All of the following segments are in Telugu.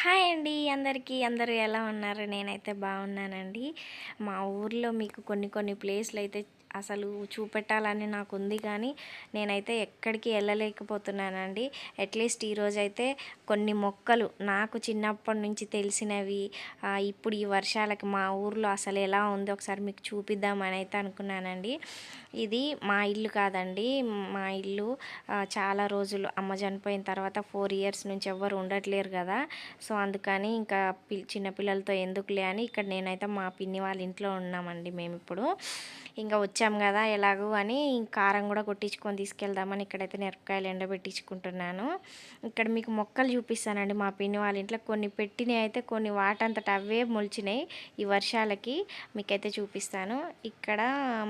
హాయ్ అండి అందరికీ. అందరూ ఎలా ఉన్నారు? నేనైతే బాగున్నానండి. మా ఊర్లో మీకు కొన్ని కొన్ని ప్లేస్లు అయితే అసలు చూపెట్టాలని నాకు ఉంది కానీ నేనైతే ఎక్కడికి వెళ్ళలేకపోతున్నానండి. అట్లీస్ట్ ఈరోజు అయితే కొన్ని మొక్కలు నాకు చిన్నప్పటి నుంచి తెలిసినవి ఇప్పుడు ఈ వర్షాలకి మా ఊర్లో అసలు ఎలా ఉందో ఒకసారి మీకు చూపిద్దామని అయితే అనుకున్నానండి. ఇది మా ఇల్లు కాదండి. మా ఇల్లు చాలా రోజులు అమ్మ చనిపోయిన తర్వాత ఫోర్ ఇయర్స్ నుంచి ఎవ్వరు ఉండట్లేరు కదా. సో అందుకని ఇంకా పి చిన్నపిల్లలతో ఎందుకులే అని ఇక్కడ నేనైతే మా పిన్ని వాళ్ళ ఇంట్లో ఉన్నామండి మేము ఇప్పుడు. ఇంకా వచ్చాం కదా ఎలాగో అని కారం కూడా కొట్టించుకొని తీసుకెళ్దామని ఇక్కడైతే మిరపకాయలు ఎండబెట్టించుకుంటున్నాను. ఇక్కడ మీకు మొక్కలు చూపిస్తానండి మా పిన్ని వాళ్ళ ఇంట్లో. కొన్ని పెట్టినవి అయితే కొన్ని వాటంతట అవే మొలిచినాయి ఈ వర్షాలకి. మీకైతే చూపిస్తాను. ఇక్కడ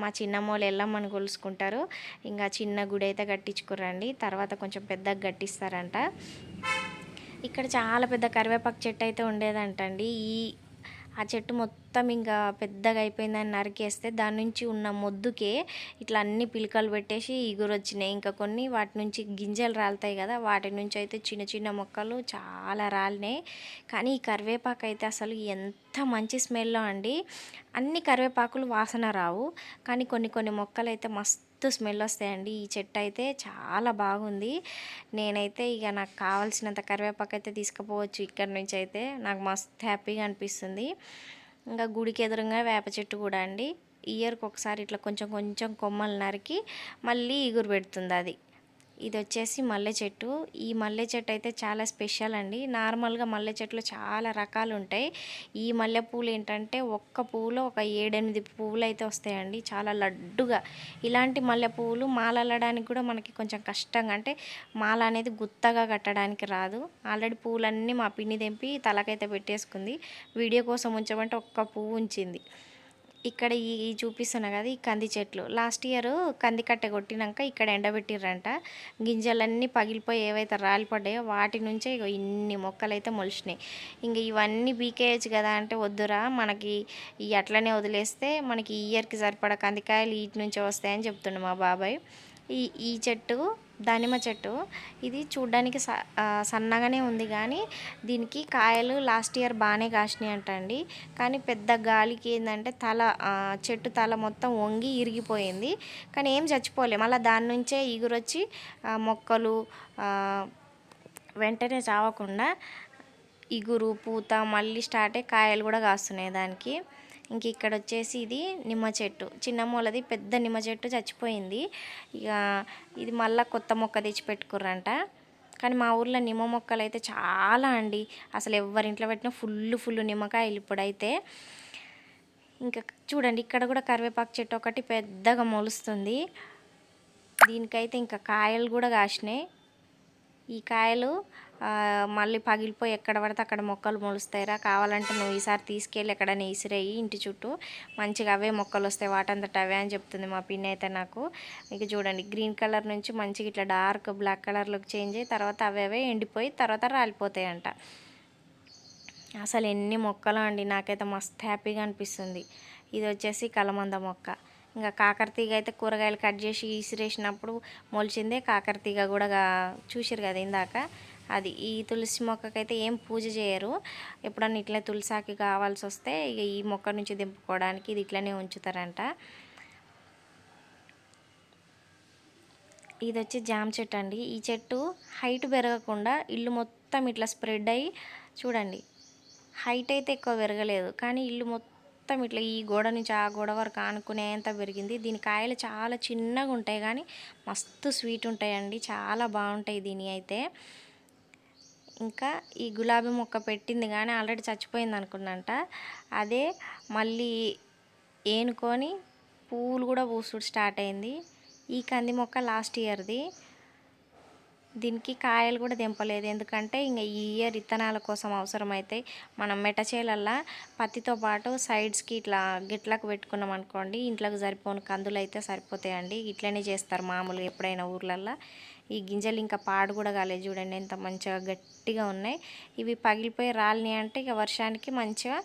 మా చిన్నమ్మోళ్ళు ఎల్లమ్మని కొలుసుకుంటారు ఇంకా చిన్న గుడి అయితే కట్టించుకురండి. తర్వాత కొంచెం పెద్దగా కట్టిస్తారంట. ఇక్కడ చాలా పెద్ద కరివేపాకు చెట్టు అయితే ఉండేదంటండి. ఈ ఆ చెట్టు మొత్తం మొత్తం ఇంకా పెద్దగా అయిపోయిందని నరికేస్తే దాని నుంచి ఉన్న మొద్దుకే ఇట్లా అన్ని పిలకలు పెట్టేసి ఇగురు వచ్చినాయి ఇంకా కొన్ని వాటి నుంచి గింజలు రాలుతాయి కదా వాటి నుంచి అయితే చిన్న చిన్న మొక్కలు చాలా రాలినాయి. కానీ ఈ కరివేపాకు అయితే అసలు ఎంత మంచి స్మెల్లో అండి. అన్ని కరివేపాకులు వాసన రావు. కానీ కొన్ని కొన్ని మొక్కలు అయితే మస్తు స్మెల్ వస్తాయండి. ఈ చెట్టు అయితే చాలా బాగుంది. నేనైతే ఇక నాకు కావాల్సినంత కరివేపాకు అయితే తీసుకుపోవచ్చు ఇక్కడ నుంచి అయితే. నాకు మస్తు హ్యాపీగా అనిపిస్తుంది. ఇంకా గుడికి ఎదురుగా వేప చెట్టు కూడా అండి. ఇయర్కి ఒకసారి ఇట్లా కొంచెం కొంచెం కొమ్మలు నరికి మళ్ళీ ఇగురు పెడుతుంది అది. ఇది వచ్చేసి మల్లె చెట్టు. ఈ మల్లె చెట్టు అయితే చాలా స్పెషల్ అండి. నార్మల్గా మల్లె చెట్లు చాలా రకాలు ఉంటాయి ఈ మల్లె పూలు ఏంటంటే ఒక్క పువ్వులో ఒక ఏడెనిమిది పువ్వులు అయితే వస్తాయండి. చాలా లడ్డుగా. ఇలాంటి మల్లె పువ్వులు మాలల్లడానికి కూడా మనకి కొంచెం కష్టంగా అంటే మాల అనేది గుత్తగా కట్టడానికి రాదు. ఆల్రెడీ పువ్వులన్నీ మా పిన్ని తెంపి తలకైతే పెట్టేసుకుంది. వీడియో కోసం ఉంచమంటే ఒక్క పువ్వు ఉంచింది. ఇక్కడ ఈ చూపిస్తున్నా కదా ఈ కంది చెట్లు. లాస్ట్ ఇయర్ కంది కట్టె కొట్టినాక ఇక్కడ ఎండబెట్టిర్రంట. గింజలన్నీ పగిలిపోయి ఏవైతే రాలిపడ్డాయో వాటి నుంచే ఇన్ని మొక్కలు అయితే మొలిచినాయి. ఇంక ఇవన్నీ పీకేయచ్చు కదా అంటే వద్దురా మనకి ఈ అట్లనే వదిలేస్తే మనకి ఈ ఇయర్కి సరిపడా కందికాయలు వీటి నుంచే వస్తాయని చెప్తుండే మా బాబాయ్. ఈ ఈ చెట్టు దానిమ్మ చెట్టు. ఇది చూడ్డానికి స సన్నగానే ఉంది కానీ దీనికి కాయలు లాస్ట్ ఇయర్ బాగానే కాసినాయి అంటండి. కానీ పెద్ద గాలికి ఏంటంటే తల చెట్టు తల మొత్తం వంగి ఇరిగిపోయింది. కానీ ఏం చచ్చిపోలే. మళ్ళీ దాని నుంచే ఇగురొచ్చి మొక్కలు వెంటనే చావకుండా ఇగురు పూత మళ్ళీ స్టార్ట్ అయ్యి కాయలు కూడా కాస్తున్నాయి దానికి. ఇంక ఇక్కడ వచ్చేసి ఇది నిమ్మ చెట్టు. చిన్న మూలది పెద్ద నిమ్మ చెట్టు చచ్చిపోయింది. ఇక ఇది మళ్ళీ కొత్త మొక్క తెచ్చి పెట్టుకుర్రంట కానీ మా ఊర్లో నిమ్మ మొక్కలు అయితే చాలా అండి. అసలు ఎవరింట్లో పెట్టినా ఫుల్ ఫుల్ నిమ్మకాయలు ఇప్పుడైతే. ఇంకా చూడండి ఇక్కడ కూడా కరివేపాకు చెట్టు ఒకటి పెద్దగా మొలుస్తుంది. దీనికైతే ఇంకా కాయలు కూడా కాసినాయి. ఈ కాయలు మళ్ళీ పగిలిపోయి ఎక్కడ పడితే అక్కడ మొక్కలు మొలుస్తాయిరా. కావాలంటే నువ్వు ఈసారి తీసుకెళ్ళి ఎక్కడైనా ఇసిరేయి ఇంటి చుట్టూ. మంచిగా అవే మొక్కలు వస్తాయి వాటంతట అవే అని చెప్తుంది మా పిన్ని అయితే నాకు. ఇక చూడండి గ్రీన్ కలర్ నుంచి మంచిగా ఇట్లా డార్క్ బ్లాక్ కలర్లోకి చేంజ్ అయ్యి తర్వాత అవే అవే ఎండిపోయి తర్వాత రాలిపోతాయంట. అసలు ఎన్ని మొక్కలు అండి నాకైతే మస్తు హ్యాపీగా అనిపిస్తుంది. ఇది వచ్చేసి కలమంద మొక్క. ఇంకా కాకరతీగ అయితే కూరగాయలు కట్ చేసి ఇసిరేసినప్పుడు మొలిచిందే కాకరతీగ కూడా చూసిరు కదా ఇందాక. అది ఈ తులసి మొక్కకైతే ఏం పూజ చేయరు. ఎప్పుడన్నా ఇట్లా తులసాకి కావాల్సి వస్తే ఇక ఈ మొక్క నుంచి దింపుకోవడానికి ఇది ఇట్లనే ఉంచుతారంట. ఇది వచ్చి జామ చెట్టు అండి ఈ చెట్టు హైట్ పెరగకుండా ఇల్లు మొత్తం ఇట్లా స్ప్రెడ్ అయ్యి చూడండి హైట్ అయితే ఎక్కువ పెరగలేదు. కానీ ఇల్లు మొత్తం ఇట్లా ఈ గోడ నుంచి ఆ గోడ వరకు ఆనుకునేంత పెరిగింది. దీని కాయలు చాలా చిన్నగా ఉంటాయి కానీ మస్తు స్వీట్ ఉంటాయండి. చాలా బాగుంటాయి దీని అయితే. ఇంకా ఈ గులాబీ మొక్క పెట్టింది కానీ ఆల్రెడీ చచ్చిపోయింది అనుకున్నంట. అదే మళ్ళీ ఏనుకొని పువ్వులు కూడా పూసుడు స్టార్ట్ అయింది. ఈ కంది మొక్క లాస్ట్ ఇయర్ది. దీనికి కాయలు కూడా దింపలేదు ఎందుకంటే ఇంకా ఈ ఇయర్ విత్తనాల కోసం అవసరమైతే మనం మెటచేలల్లా పత్తితో పాటు సైడ్స్కి ఇట్లా గిట్లకు పెట్టుకున్నాం అనుకోండి ఇంట్లోకి సరిపోని కందులు అయితే సరిపోతాయండి. ఇట్లనే చేస్తారు మామూలుగా ఎప్పుడైనా ఊర్లల్లో. ఈ గింజలు ఇంకా పాడు కూడా కాలేదు చూడండి ఎంత మంచిగా గట్టిగా ఉన్నాయి. ఇవి పగిలిపోయి రాలినాయి అంటే ఇక వర్షానికి మంచిగా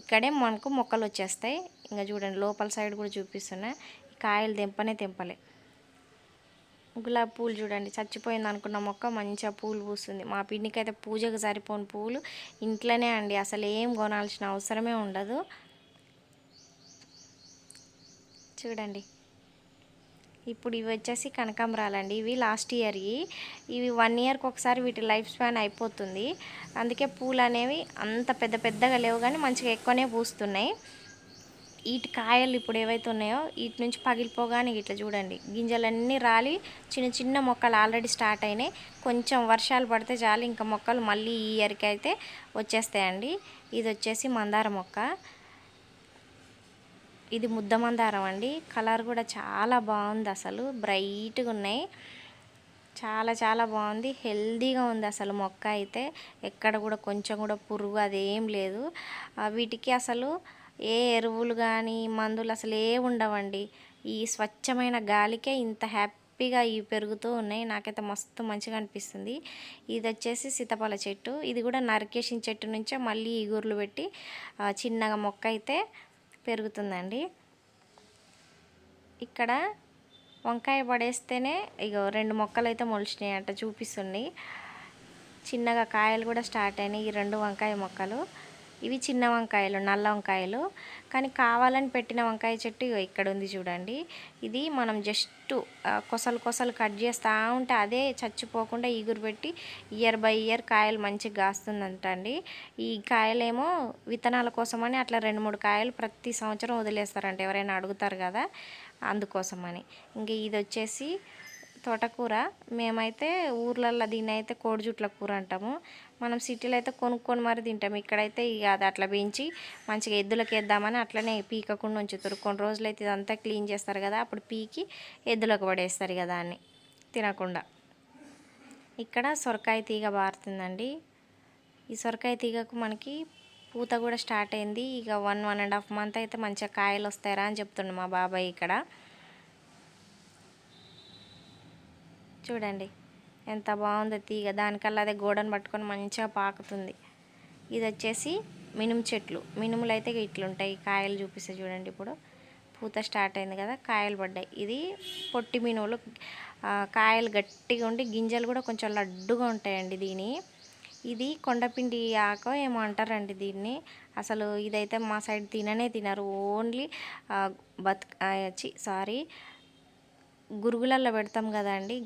ఇక్కడే మనకు మొక్కలు వచ్చేస్తాయి. ఇంకా చూడండి లోపల సైడ్ కూడా చూపిస్తున్నా. కాయలు తెంపనే తెంపలే. గులాబీ పూలు చూడండి చచ్చిపోయింది అనుకున్న మొక్క మంచిగా పూలు పూస్తుంది. మా పిన్నికైతే అయితే పూజకు సరిపోని పూలు ఇంట్లోనే అండి అసలు ఏం కొనాల్సిన అవసరమే ఉండదు. చూడండి. ఇప్పుడు ఇవి వచ్చేసి కనకాంబరాలండి. ఇవి లాస్ట్ ఇయర్వి ఇవి వన్ ఇయర్కి ఒకసారి వీటి లైఫ్ స్పాన్ అయిపోతుంది. అందుకే పూలు అనేవి అంత పెద్ద పెద్దగా లేవు కానీ మంచిగా ఎక్కువనే పూస్తున్నాయి. వీటి కాయలు ఇప్పుడు ఏవైతే ఉన్నాయో వీటి నుంచి పగిలిపోగానే ఇట్లా చూడండి. గింజలన్నీ రాలి చిన్న చిన్న మొక్కలు ఆల్రెడీ స్టార్ట్ అయినాయి. కొంచెం వర్షాలు పడితే చాలు ఇంకా మొక్కలు మళ్ళీ ఈ ఇయర్కి అయితే వచ్చేస్తాయండి. ఇది వచ్చేసి మందార మొక్క. ఇది ముద్ద మందారం అండి. కలర్ కూడా చాలా బాగుంది అసలు. బ్రైట్గా ఉన్నాయి. చాలా చాలా బాగుంది. హెల్దీగా ఉంది అసలు మొక్క అయితే. ఎక్కడ కూడా కొంచెం కూడా పురుగు అదేం లేదు. వీటికి అసలు ఏ ఎరువులు కానీ మందులు అసలు ఏ ఉండవండి. ఈ స్వచ్ఛమైన గాలికే ఇంత హ్యాపీగా ఇవి పెరుగుతూ ఉన్నాయి. నాకైతే మస్తు మంచిగా అనిపిస్తుంది. ఇది వచ్చేసి సీతాఫల చెట్టు. ఇది కూడా నరికేసిన చెట్టు నుంచే మళ్ళీ ఈగుర్లు పెట్టి చిన్నగా మొక్క అయితే పెరుగుతుందండి. ఇక్కడ వంకాయ పడేస్తేనే ఇగో రెండు మొక్కలు అయితే మొలిచినాయి అంట చూపిస్తుంది. చిన్నగా కాయలు కూడా స్టార్ట్ అయినాయి. ఈ రెండు వంకాయ మొక్కలు. ఇవి చిన్న వంకాయలు నల్ల వంకాయలు. కానీ కావాలని పెట్టిన వంకాయ చెట్టు ఇక్కడ ఉంది చూడండి. ఇది మనం జస్ట్ కొసలు కొసలు కట్ చేస్తూ ఉంటే అదే చచ్చిపోకుండా ఈగురు పెట్టి ఇయర్ బై ఇయర్ కాయలు మంచిగా కాస్తుందంట అండి ఈ కాయలేమో విత్తనాల కోసమని అట్లా రెండు మూడు కాయలు ప్రతి సంవత్సరం వదిలేస్తారంట. ఎవరైనా అడుగుతారు కదా అందుకోసమని. ఇంకా ఇది వచ్చేసి తోటకూర. మేమైతే ఊర్లల్లో దీన్ని అయితే కోడిజుట్ల కూర అంటాము. మనం సిటీలో అయితే కొనుక్కొని మరి తింటాం. ఇక్కడైతే ఇక అది అట్లా పెంచి మంచిగా ఎద్దులకు వేద్దామని అట్లనే పీకకుండా ఉంచుతారు కొన్ని రోజులు అయితే ఇదంతా క్లీన్ చేస్తారు కదా అప్పుడు పీకి ఎద్దులకు పడేస్తారు కదా దాన్ని తినకుండా. ఇక్కడ సొరకాయ తీగ బారుతుందండి. ఈ సొరకాయ తీగకు మనకి పూత కూడా స్టార్ట్ అయింది. ఇక one one and half month అయితే మంచిగా కాయలు వస్తాయరా అని చెప్తుండే మా బాబాయ్ ఇక్కడ. చూడండి. ఎంత బాగుందో తీగ. దానికల్లా అదే గోడను పట్టుకొని మంచిగా పాకుతుంది. ఇది వచ్చేసి మినుము చెట్లు. మినుములు అయితే ఇట్లుంటాయి. కాయలు చూపిస్తే చూడండి ఇప్పుడు. పూత స్టార్ట్ అయింది కదా కాయలు పడ్డాయి. ఇది పొట్టి మినుములు కాయలు గట్టిగా ఉండి గింజలు కూడా కొంచెం లడ్డుగా ఉంటాయండి దీని. ఇది కొండపిండి ఆక ఏమో అంటారండి దీన్ని. అసలు ఇదైతే మా సైడ్ తిననే తినరు. ఓన్లీ బత్ సారీ గురుగులల్లో పెడతాం కదండి.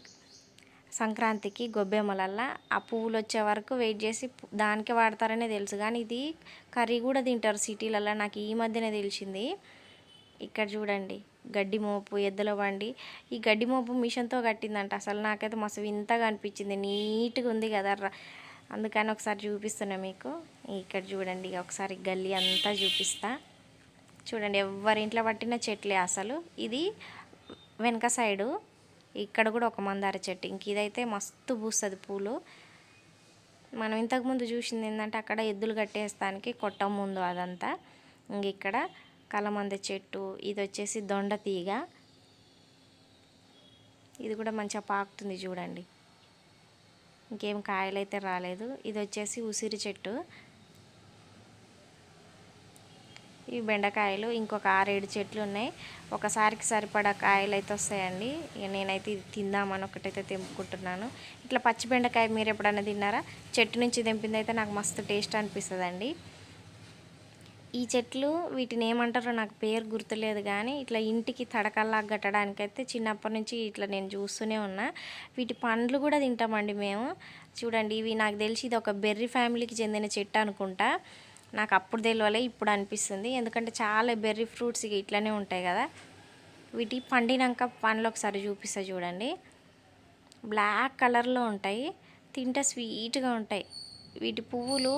సంక్రాంతికి గొబ్బెమ్మలల్లా ఆ పువ్వులు వచ్చే వరకు వెయిట్ చేసి దానికే వాడతారనే తెలుసు. కానీ ఇది కర్రీ కూడా తింటారు సిటీలల్లో. నాకు ఈ మధ్యనే తెలిసింది. ఇక్కడ చూడండి గడ్డి మోపు ఎద్దుల బండి. ఈ గడ్డి మోపు మిషన్తో కట్టిందంట. అసలు నాకైతే మస్తు వింతగా అనిపించింది. నీట్గా ఉంది కదా అందుకని ఒకసారి చూపిస్తున్నా మీకు. ఇక్కడ చూడండి ఒకసారి గల్లీ అంతా చూపిస్తా. చూడండి ఎవరి ఇంట్లో పట్టిన చెట్లే అసలు. ఇది వెనక సైడు ఇక్కడ కూడా ఒక మందార చెట్టు. ఇంక ఇదైతే మస్తు పూస్తుంది పూలు. మనం ఇంతకుముందు చూసింది ఏంటంటే అక్కడ ఎద్దులు కట్టేస్తానికి కొట్ట ముందు అదంతా. ఇంక ఇక్కడ కలమంద చెట్టు ఇది వచ్చేసి దొండ తీగ. ఇది కూడా మంచిగా పాకుతుంది చూడండి. ఇంకేం కాయలైతే రాలేదు. ఇది వచ్చేసి ఉసిరి చెట్టు. ఈ బెండకాయలు ఇంకొక ఆరేడు చెట్లు ఉన్నాయి. ఒకసారికి సరిపడా కాయలు అయితే వస్తాయండి. ఇక నేనైతే ఇది తిందామని ఒకటైతే తెంపుకుంటున్నాను. ఇట్లా పచ్చి బెండకాయ మీరు ఎప్పుడైనా తిన్నారా? చెట్టు నుంచి తెంపింది అయితే నాకు మస్తు టేస్ట్ అనిపిస్తుందండి. ఈ చెట్లు వీటిని ఏమంటారో నాకు పేరు గుర్తులేదు కానీ ఇట్లా ఇంటికి తడకల్లా కట్టడానికైతే చిన్నప్పటి నుంచి ఇట్లా నేను చూస్తూనే ఉన్నా. వీటి పండ్లు కూడా తింటామండి మేము. చూడండి ఇవి నాకు తెలిసి ఇది ఒక బెర్రీ ఫ్యామిలీకి చెందిన చెట్టు అనుకుంటా. నాకు అప్పుడు తెలియలే ఇప్పుడు అనిపిస్తుంది. ఎందుకంటే చాలా బెర్రీ ఫ్రూట్స్ ఇక ఇట్లనే ఉంటాయి కదా. వీటి పండినాక పండ్లు ఒకసారి చూపిస్తా చూడండి. బ్లాక్ కలర్లో ఉంటాయి తింటే స్వీట్గా ఉంటాయి. వీటి పువ్వులు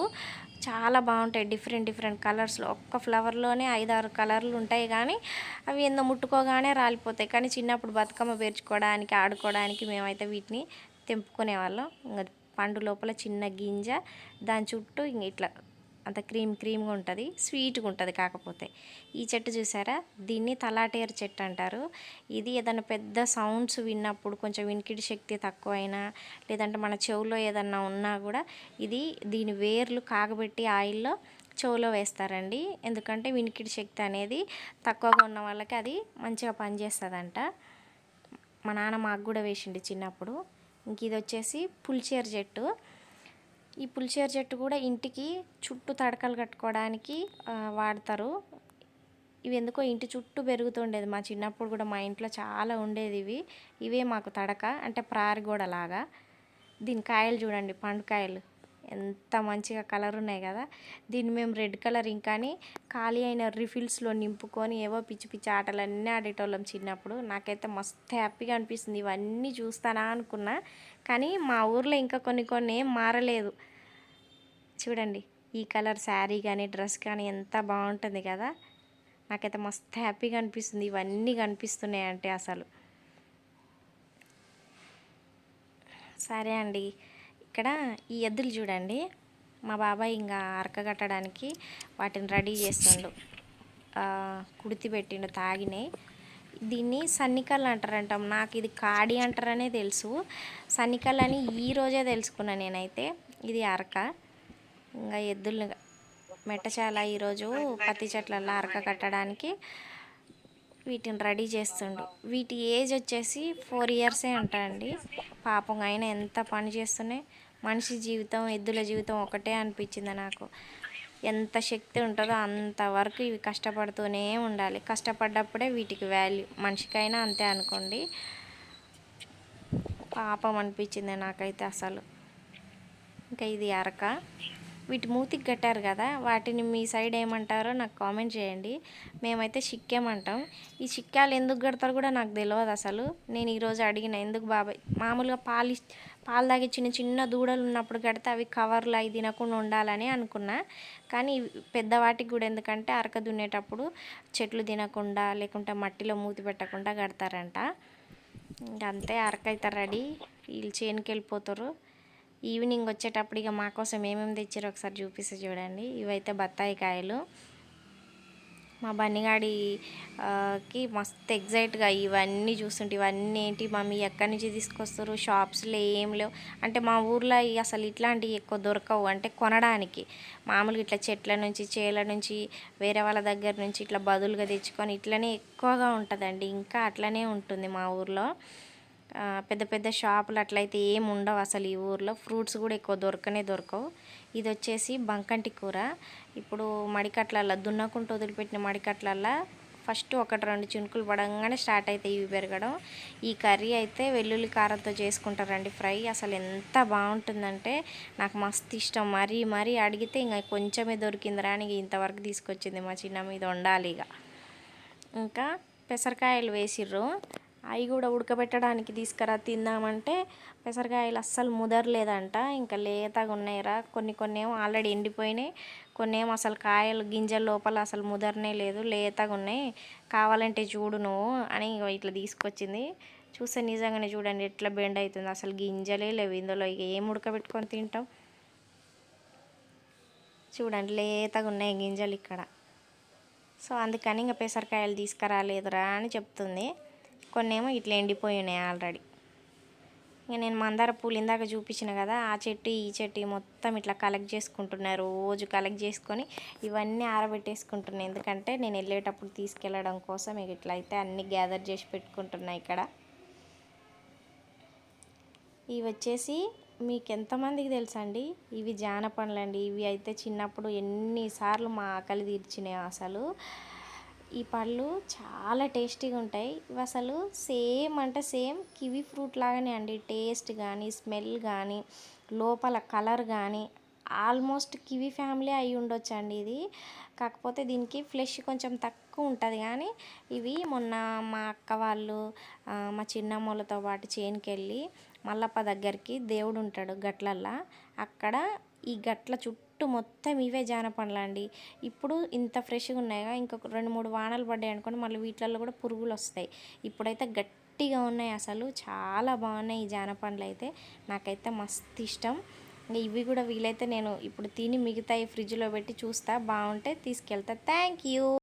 చాలా బాగుంటాయి డిఫరెంట్ డిఫరెంట్ కలర్స్లో. ఒక్క ఫ్లవర్లోనే ఐదారు కలర్లు ఉంటాయి కానీ అవి ఏందో ముట్టుకోగానే రాలిపోతాయి. కానీ చిన్నప్పుడు బతుకమ్మ పేర్చుకోవడానికి ఆడుకోవడానికి మేమైతే వీటిని తెంపుకునే వాళ్ళం ఇంకా పండు లోపల చిన్న గింజ దాని చుట్టూ ఇంక ఇట్లా అంత క్రీమ్ క్రీమ్గా ఉంటుంది స్వీట్గా ఉంటుంది కాకపోతే. ఈ చెట్టు చూసారా? దీన్ని తలాటేరు చెట్టు అంటారు. ఇది ఏదైనా పెద్ద సౌండ్స్ విన్నప్పుడు కొంచెం వినికిడి శక్తి తక్కువైనా లేదంటే మన చెవులో ఏదన్నా ఉన్నా కూడా ఇది దీని వేర్లు కాగబెట్టి ఆయిల్లో చెవులో వేస్తారండి. ఎందుకంటే వినికిడి శక్తి అనేది తక్కువగా ఉన్న వాళ్ళకి అది మంచిగా పనిచేస్తుందంట. మా నాన్న మాకు కూడా వేసిండు చిన్నప్పుడు. ఇంక ఇది వచ్చేసి పులిచేరు చెట్టు. ఈ పులిచేరు చెట్టు కూడా ఇంటికి చుట్టూ తడకలు కట్టుకోవడానికి వాడతారు. ఇవి ఎందుకో ఇంటి చుట్టూ పెరుగుతుండేది. మా చిన్నప్పుడు కూడా మా ఇంట్లో చాలా ఉండేది ఇవి. ఇవే మాకు తడక అంటే ప్రారిగోడ లాగా. దీని కాయలు చూడండి పండు కాయలు. ఎంత మంచిగా కలర్ ఉన్నాయి కదా. దీన్ని మేము రెడ్ కలర్ ఇంకాని ఖాళీ అయిన రిఫిల్స్లో నింపుకొని ఏవో పిచ్చి పిచ్చి ఆటలన్నీ ఆడేటోళ్ళం చిన్నప్పుడు. నాకైతే మస్తు హ్యాపీగా అనిపిస్తుంది. ఇవన్నీ చూస్తానా అనుకున్నా. కానీ మా ఊర్లో ఇంకా కొన్ని కొన్ని ఏం మారలేదు. చూడండి ఈ కలర్ శారీ కానీ డ్రెస్ కానీ ఎంత బాగుంటుంది కదా. నాకైతే మస్తు హ్యాపీగా అనిపిస్తుంది. ఇవన్నీ కనిపిస్తున్నాయి అంటే అసలు. సరే అండి ఇక్కడ ఈ ఎద్దులు చూడండి. మా బాబాయ్ ఇంకా అరకగట్టడానికి వాటిని రెడీ చేస్తుండు. కుడితి పెట్టిండు తాగినాయి. దీన్ని సన్నికల్ అంటారంటాం. నాకు ఇది కాడి అంటారనే తెలుసు. సన్నికల్ అని ఈ రోజే తెలుసుకున్నా నేనైతే. ఇది అరక. ఇంకా ఎద్దులు మెట్టచాల ఈరోజు పత్తి చెట్లలో అరక కట్టడానికి వీటిని రెడీ చేస్తుండు. వీటి ఏజ్ వచ్చేసి ఫోర్ ఇయర్సే అంటండి. పాపం ఆయన ఎంత పని చేస్తున్నాయి మనిషి జీవితం ఎద్దుల జీవితం ఒకటే అనిపించింది నాకు. ఎంత శక్తి ఉంటుందో అంతవరకు ఇవి కష్టపడుతూనే ఉండాలి. కష్టపడ్డప్పుడే వీటికి వాల్యూ మనిషికైనా అంతే అనుకోండి. పాపం అనిపించింది నాకైతే అసలు. ఇంకా ఇది అరక. వీటి మూతికి కట్టారు కదా వాటిని మీ సైడ్ ఏమంటారో నాకు కామెంట్ చేయండి. మేమైతే సిక్కేమంటాం ఈ చిక్కాలు ఎందుకు కడతారో కూడా నాకు తెలియదు అసలు. నేను ఈరోజు అడిగిన ఎందుకు బాబాయ్? మామూలుగా పాలి పాలు తాగే చిన్న చిన్న దూడలు ఉన్నప్పుడు కడితే అవి కవర్లు అవి తినకుండా ఉండాలని అనుకున్నా. కానీ పెద్దవాటికి కూడా ఎందుకంటే అరక దున్నేటప్పుడు చెట్లు తినకుండా లేకుంటే మట్టిలో మూతి పెట్టకుండా కడతారంట. అంతే అరక అయితే రెడీ. వీళ్ళు చేనుకి వెళ్ళిపోతారు ఈవినింగ్ వచ్చేటప్పుడు ఇక మా కోసం ఏమేమి తెచ్చారో ఒకసారి చూపిస్తే చూడండి. ఇవైతే బత్తాయి కాయలు. మా బన్నిగాడికి మస్తు ఎగ్జైట్గా ఇవన్నీ చూస్తుంటే ఇవన్నీ ఏంటి మమ్మీ ఎక్కడి నుంచి తీసుకొస్తారు? షాప్స్లో ఏం లేవు. అంటే మా ఊర్లో అసలు ఇట్లాంటివి ఎక్కువ దొరకవు. అంటే కొనడానికి. మామూలుగా ఇట్లా చెట్ల నుంచి చేల నుంచి వేరే వాళ్ళ దగ్గర నుంచి ఇట్లా బదులుగా తెచ్చుకొని ఇట్లనే ఎక్కువగా ఉంటుందండి. ఇంకా అట్లనే ఉంటుంది మా ఊర్లో. పెద్ద పెద్ద షాపులు అట్లయితే ఏం ఉండవు అసలు ఈ ఊర్లో. ఫ్రూట్స్ కూడా ఎక్కువ దొరకనే దొరకవు. ఇది వచ్చేసి బంకంటి కూర. ఇప్పుడు మడికట్లల్లో దున్నకుంటూ వదిలిపెట్టిన మడికట్లల్లో ఫస్ట్ ఒకటి రెండు చినుకులు పడంగానే స్టార్ట్ అవుతాయి ఇవి పెరగడం. ఈ కర్రీ అయితే వెల్లుల్లి కారంతో చేసుకుంటారండి ఫ్రై. అసలు ఎంత బాగుంటుందంటే నాకు మస్తు ఇష్టం. మరీ మరీ అడిగితే ఇంకా కొంచెమే దొరికిందిరా అని ఇంతవరకు తీసుకొచ్చింది మా చిన్న మీద వండాలి ఇక. ఇంకా పెసరకాయలు వేసిర్రు. అవి కూడా ఉడకబెట్టడానికి తీసుకురా తిందామంటే పెసరకాయలు అస్సలు ముదరలేదంట. ఇంకా లేతగా ఉన్నాయిరా. కొన్ని కొన్ని ఏమో ఆల్రెడీ ఎండిపోయినాయి. కొన్ని ఏమో అసలు కాయలు గింజల లోపల అసలు ముదరనే లేదు. లేతగా ఉన్నాయి. కావాలంటే చూడు నువ్వు అని ఇట్లా తీసుకొచ్చింది. చూస్తే నిజంగానే చూడండి ఎట్లా బెండ్ అవుతుంది. అసలు గింజలే లేవు ఇందులో. ఇక ఏం ఉడకబెట్టుకొని తింటాం? చూడండి లేతగా ఉన్నాయి గింజలు ఇక్కడ. సో అందుకని ఇంకా పెసరకాయలు తీసుకురాలేదురా అని చెప్తుంది. కొన్ని ఏమో ఇట్లా ఎండిపోయి ఉన్నాయి ఆల్రెడీ. ఇంకా నేను మందార పూలు ఇందాక చూపించిన కదా ఆ చెట్టు ఈ చెట్టు మొత్తం ఇట్లా కలెక్ట్ చేసుకుంటున్నారు రోజు కలెక్ట్ చేసుకొని ఇవన్నీ ఆరబెట్టేసుకుంటున్నాయి ఎందుకంటే నేను వెళ్ళేటప్పుడు తీసుకెళ్ళడం కోసం ఇక ఇట్లా అయితే అన్నీ గ్యాదర్ చేసి పెట్టుకుంటున్నాయి ఇక్కడ. ఇవి వచ్చేసి మీకు ఎంతమందికి తెలుసండి? ఇవి జానపండ్లు అండి ఇవి అయితే చిన్నప్పుడు ఎన్నిసార్లు మా ఆకలి తీర్చినాయి అసలు. ఈ పళ్ళు చాలా టేస్టీగా ఉంటాయి. ఇవి అసలు సేమ్ అంటే సేమ్ కివి ఫ్రూట్ లాగానే అండి. టేస్ట్ కానీ స్మెల్ కానీ లోపల కలర్ కానీ ఆల్మోస్ట్ కివి ఫ్యామిలీ అయి ఉండొచ్చు అండి ఇది. కాకపోతే దీనికి ఫ్లెష్ కొంచెం తక్కువ ఉంటుంది కానీ ఇవి మొన్న మా అక్క వాళ్ళు మా చిన్నమ్మలతో పాటు చేనుకి వెళ్ళి మల్లప్ప దగ్గరికి దేవుడు ఉంటాడు గట్లల్లా. అక్కడ ఈ గట్ల చుట్టూ మొత్తం ఇవే జానపండ్లు అండి. ఇప్పుడు ఇంత ఫ్రెష్గా ఉన్నాయిగా ఇంకొక రెండు మూడు వానలు పడ్డాయి అనుకోండి మళ్ళీ వీటిల్లో కూడా పురుగులు వస్తాయి. ఇప్పుడైతే గట్టిగా ఉన్నాయి అసలు చాలా బాగున్నాయి ఈ జానపండ్లు అయితే. నాకైతే మస్తు ఇష్టం. ఇవి కూడా వీలైతే నేను ఇప్పుడు తిని మిగతాయి ఫ్రిడ్జ్లో పెట్టి చూస్తా. బాగుంటే తీసుకెళ్తా. Thank you!